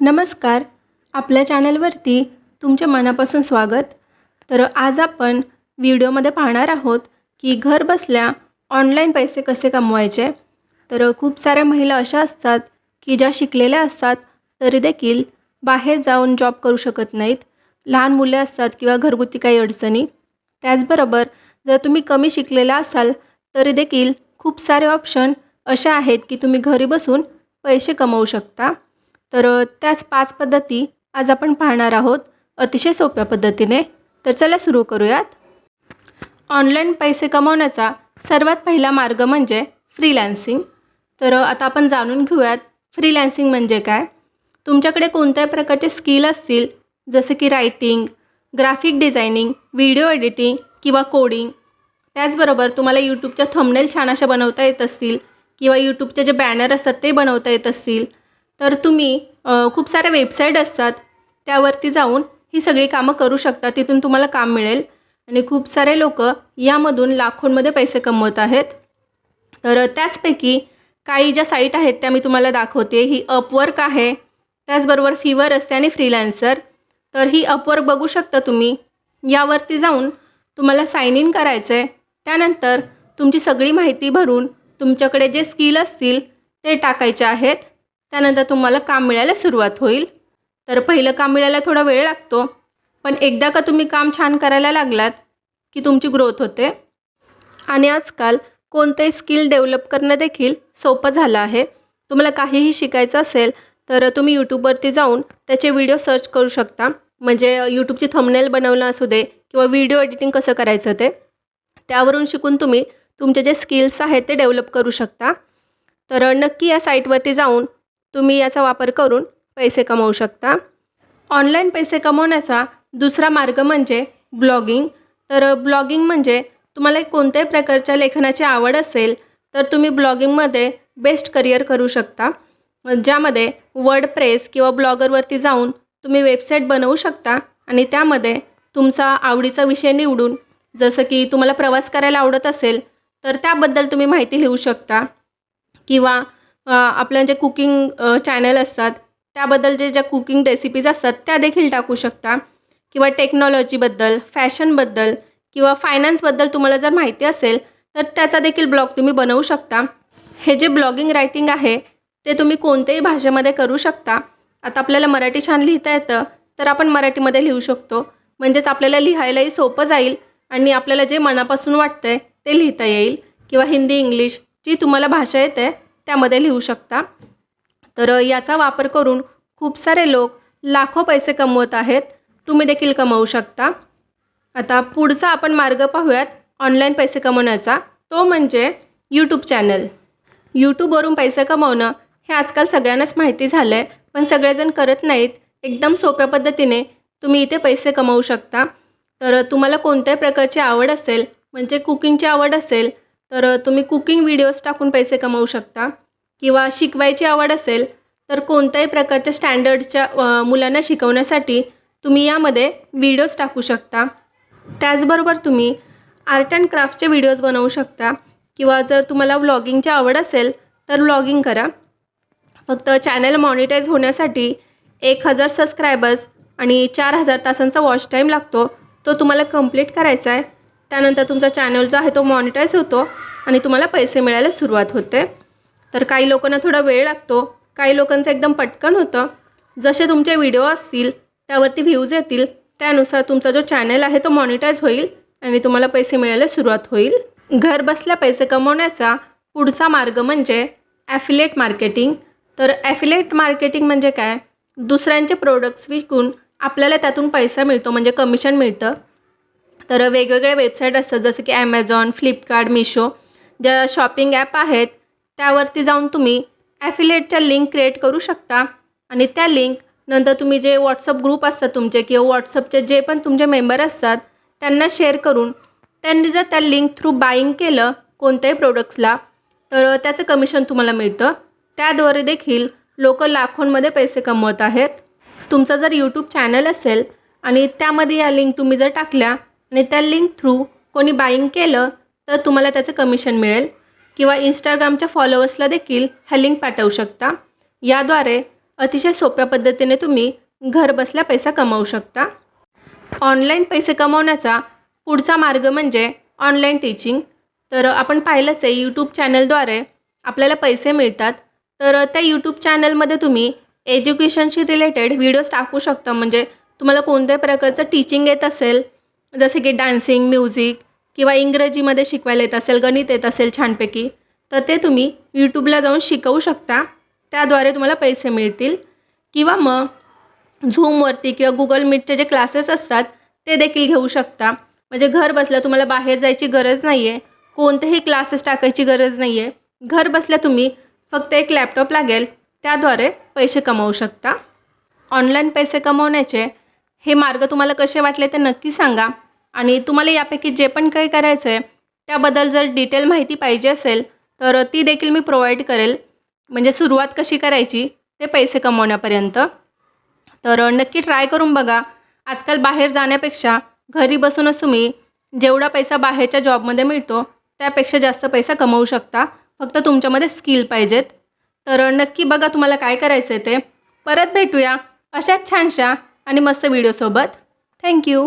नमस्कार. आपल्या चॅनलवरती तुमचे मनापासून स्वागत. तर आज आपण व्हिडिओमध्ये पाहणार आहोत की घर बसल्या ऑनलाईन पैसे कसे कमवायचे? तर खूप साऱ्या महिला अशा असतात की ज्या शिकलेल्या असतात तरी देखील बाहेर जाऊन जॉब करू शकत नाहीत. लहान मुले असतात किंवा घरगुती काही अडचणी. त्याचबरोबर जर तुम्ही कमी शिकलेला असाल तरी देखील खूप सारे ऑप्शन अशा आहेत की तुम्ही घरी बसून पैसे कमवू शकता. तर त्याच पाच पद्धती आज आपण पाहणार आहोत. अतिशय सोप्या पद्धतीने. तर चला सुरू करूयात. ऑनलाईन पैसे कमावण्याचा सर्वात पहिला मार्ग म्हणजे फ्रीलॅन्सिंग. तर आता आपण जाणून घेऊयात फ्रीलॅन्सिंग म्हणजे काय. तुमच्याकडे कोणत्याही प्रकारचे स्किल असतील जसे की writing graphic designing video editing किंवा कोडिंग. त्याचबरोबर तुम्हाला यूट्यूबच्या थंबनेल छान अशा बनवता येत असतील किंवा यूट्यूबचे जे बॅनर असतात ते बनवता येत असतील. तर तुम्ही खूप साऱ्या वेबसाईट असतात त्यावरती जाऊन ही सगळी कामं करू शकता. तिथून तुम्हाला काम मिळेल. आणि खूप सारे लोक यामधून लाखोंमध्ये पैसे कमवत आहेत. तर त्याचपैकी काही ज्या साईट आहेत त्या मी तुम्हाला दाखवते. ही अपवर्क आहे. त्याचबरोबर फिवर असते आणि फ्रीलॅन्सर तर ही अपवर्क बघू शकता तुम्ही. यावरती जाऊन तुम्हाला साईन इन करायचं आहे त्यानंतर तुमची सगळी माहिती भरून तुमच्याकडे जे स्किल असतील ते टाकायचे आहेत. त्यानंतर तुम्हाला काम मिळायला सुरुवात होईल. तर पहिलं काम मिळायला थोडा वेळ लागतो. पण एकदा का तुम्ही काम छान करायला लागलात की तुमची ग्रोथ होते. आणि आजकाल कोणतेही स्किल डेव्हलप करणं देखील सोपं झालं आहे. तुम्हाला काहीही शिकायचं असेल तर तुम्ही यूट्यूबवरती जाऊन त्याचे व्हिडिओ सर्च करू शकता. म्हणजे यूट्यूबची थंबनेल बनवणं असू दे किंवा व्हिडिओ एडिटिंग कसं करायचं ते. त्यावरून शिकून तुम्ही तुमचे जे स्किल्स आहेत ते डेव्हलप करू शकता. तर नक्की या साईटवरती जाऊन तुम्ही याचा वापर करून पैसे कमवू शकता. ऑनलाईन पैसे कमवण्याचा दुसरा मार्ग म्हणजे ब्लॉगिंग. तर ब्लॉगिंग म्हणजे तुम्हाला कोणत्याही प्रकारच्या लेखनाची आवड असेल तर तुम्ही ब्लॉगिंगमध्ये बेस्ट करिअर करू शकता. ज्यामध्ये वर्ड प्रेस किंवा ब्लॉगरवरती जाऊन तुम्ही वेबसाईट बनवू शकता आणि त्यामध्ये तुमचा आवडीचा विषय निवडून जसं की तुम्हाला प्रवास करायला आवडत असेल तर त्याबद्दल तुम्ही माहिती लिहू शकता. किंवा आपल्या आपलं जे कुकिंग चॅनल असतात त्याबद्दल जे ज्या कुकिंग रेसिपीज असतात त्या देखील टाकू शकता. किंवा टेक्नॉलॉजीबद्दल फॅशनबद्दल किंवा फायनान्सबद्दल तुम्हाला जर माहिती असेल तर त्याचा देखील ब्लॉग तुम्ही बनवू शकता. हे जे ब्लॉगिंग रायटिंग आहे ते तुम्ही कोणत्याही भाषेमध्ये करू शकता. आता आपल्याला मराठी छान लिहिता येतं तर आपण मराठीमध्ये लिहू शकतो. म्हणजेच आपल्याला लिहायलाही सोपं जाईल आणि आपल्याला जे मनापासून वाटतं आहे ते लिहिता येईल. किंवा हिंदी इंग्लिश जी तुम्हाला भाषा येते त्यामध्ये लिहू शकता. तर याचा वापर करून खूप सारे लोक लाखो पैसे कमवत आहेत. तुम्ही देखील कमवू शकता. आता पुढचा आपण मार्ग पाहूयात ऑनलाईन पैसे कमवण्याचा. तो म्हणजे यूट्यूब चॅनल. यूट्यूबवरून पैसे कमवणं हे आजकाल सगळ्यांनाच माहिती झालं आहे पण सगळेजण करत नाहीत. एकदम सोप्या पद्धतीने तुम्ही इथे पैसे कमवू शकता. तर तुम्हाला कोणत्याही प्रकारची आवड असेल म्हणजे कुकिंगची आवड असेल तर तुम्ही कुकिंग व्हिडिओज टाकून पैसे कमवू शकता. किंवा शिकवायची आवड असेल तर कोणत्याही प्रकारच्या स्टँडर्डच्या मुलांना शिकवण्यासाठी तुम्ही यामध्ये व्हिडिओज टाकू शकता. त्याचबरोबर तुम्ही आर्ट अँड क्राफ्टचे व्हिडिओज बनवू शकता. किंवा जर तुम्हाला व्लॉगिंगची आवड असेल तर व्लॉगिंग करा. फक्त चॅनल मॉनिटाईज होण्यासाठी एक हजार सबस्क्रायबर्स आणि चार हजार तासांचा वॉच टाईम लागतो. तो तुम्हाला कंप्लीट करायचा आहे. त्यानंतर तुमचा चॅनल जो आहे तो मॉनिटाईज होतो आणि तुम्हाला पैसे मिळायला सुरुवात होते. तर काही लोकांना थोडा वेळ लागतो. काही लोकांचं एकदम पटकन होतं. जसे तुमचे व्हिडिओ असतील त्यावरती व्ह्यूज येतील त्यानुसार तुमचा जो चॅनल आहे तो मॉनिटाईज होईल आणि तुम्हाला पैसे मिळायला सुरुवात होईल. घर बसल्या पैसे कमवण्याचा पुढचा मार्ग म्हणजे ॲफिलेट मार्केटिंग तर ॲफिलेट मार्केटिंग म्हणजे काय? दुसऱ्यांचे प्रोडक्ट्स विकून आपल्याला त्यातून पैसा मिळतो म्हणजे कमिशन मिळतं. तर वेगवेगळे वेबसाईट असतात जसं की ॲमेझॉन फ्लिपकार्ट मिशो ज्या शॉपिंग ॲप आहेत त्यावरती जाऊन तुम्ही ॲफिलेटच्या लिंक क्रिएट करू शकता. आणि त्या लिंक नंतर तुम्ही जे व्हॉट्सअप ग्रुप असतात तुमचे किंवा व्हॉट्सअपचे जे पण तुमचे मेंबर असतात त्यांना शेअर करून त्यांनी जर त्या लिंक थ्रू बाईंग केलं कोणत्याही प्रोडक्ट्सला तर त्याचं कमिशन तुम्हाला मिळतं. त्याद्वारे देखील लोक लाखोंमध्ये पैसे कमवत आहेत. तुमचं जर यूट्यूब चॅनल असेल आणि त्यामध्ये या लिंक तुम्ही जर टाकल्या आणि त्या लिंक थ्रू कोणी बाईंग केलं तर तुम्हाला त्याचं कमिशन मिळेल. किंवा इंस्टाग्रामच्या फॉलोअर्सला देखील ह्या लिंक पाठवू शकता. याद्वारे अतिशय सोप्या पद्धतीने तुम्ही घर बसल्या पैसा कमावू शकता. ऑनलाईन पैसे कमवण्याचा पुढचा मार्ग म्हणजे ऑनलाईन टीचिंग तर आपण पाहिलंच आहे यूट्यूब चॅनलद्वारे आपल्याला पैसे मिळतात. तर त्या यूट्यूब चॅनलमध्ये तुम्ही एज्युकेशनशी रिलेटेड व्हिडिओज टाकू शकता. म्हणजे तुम्हाला कोणत्याही प्रकारचं टीचिंग येत असेल जसे की डान्सिंग म्युझिक किंवा इंग्रजीमध्ये शिकवायला येत असेल गणित येत असेल छानपैकी तर ते तुम्ही यूट्यूबला जाऊन शिकवू शकता. त्याद्वारे तुम्हाला पैसे मिळतील. किंवा मग झूमवरती किंवा गुगल मीटचे जे क्लासेस असतात ते देखील घेऊ शकता. म्हणजे घर बसल्या तुम्हाला बाहेर जायची गरज नाही आहे कोणतेही क्लासेस टाकायची गरज नाही आहे घर बसल्या तुम्ही फक्त एक लॅपटॉप लागेल. त्याद्वारे पैसे कमावू शकता. ऑनलाईन पैसे कमवण्याचे हे मार्ग तुम्हाला कसे वाटले ते नक्की सांगा. आणि तुम्हाला यापैकी जे पण काही करायचं आहे त्याबद्दल जर डिटेल माहिती पाहिजे असेल तर ती देखील मी प्रोव्हाइड करेल. म्हणजे सुरुवात कशी करायची ते पैसे कमवण्यापर्यंत. तर नक्की ट्राय करून बघा. आजकाल बाहेर जाण्यापेक्षा घरी बसूनच तुम्ही जेवढा पैसा बाहेरच्या जॉबमध्ये मिळतो त्यापेक्षा जास्त पैसा कमवू शकता. फक्त तुमच्यामध्ये स्किल पाहिजेत. तर नक्की बघा तुम्हाला काय करायचं आहे ते. परत भेटूया. अशाच छानशा आणि मस्त व्हिडिओसोबत थँक्यू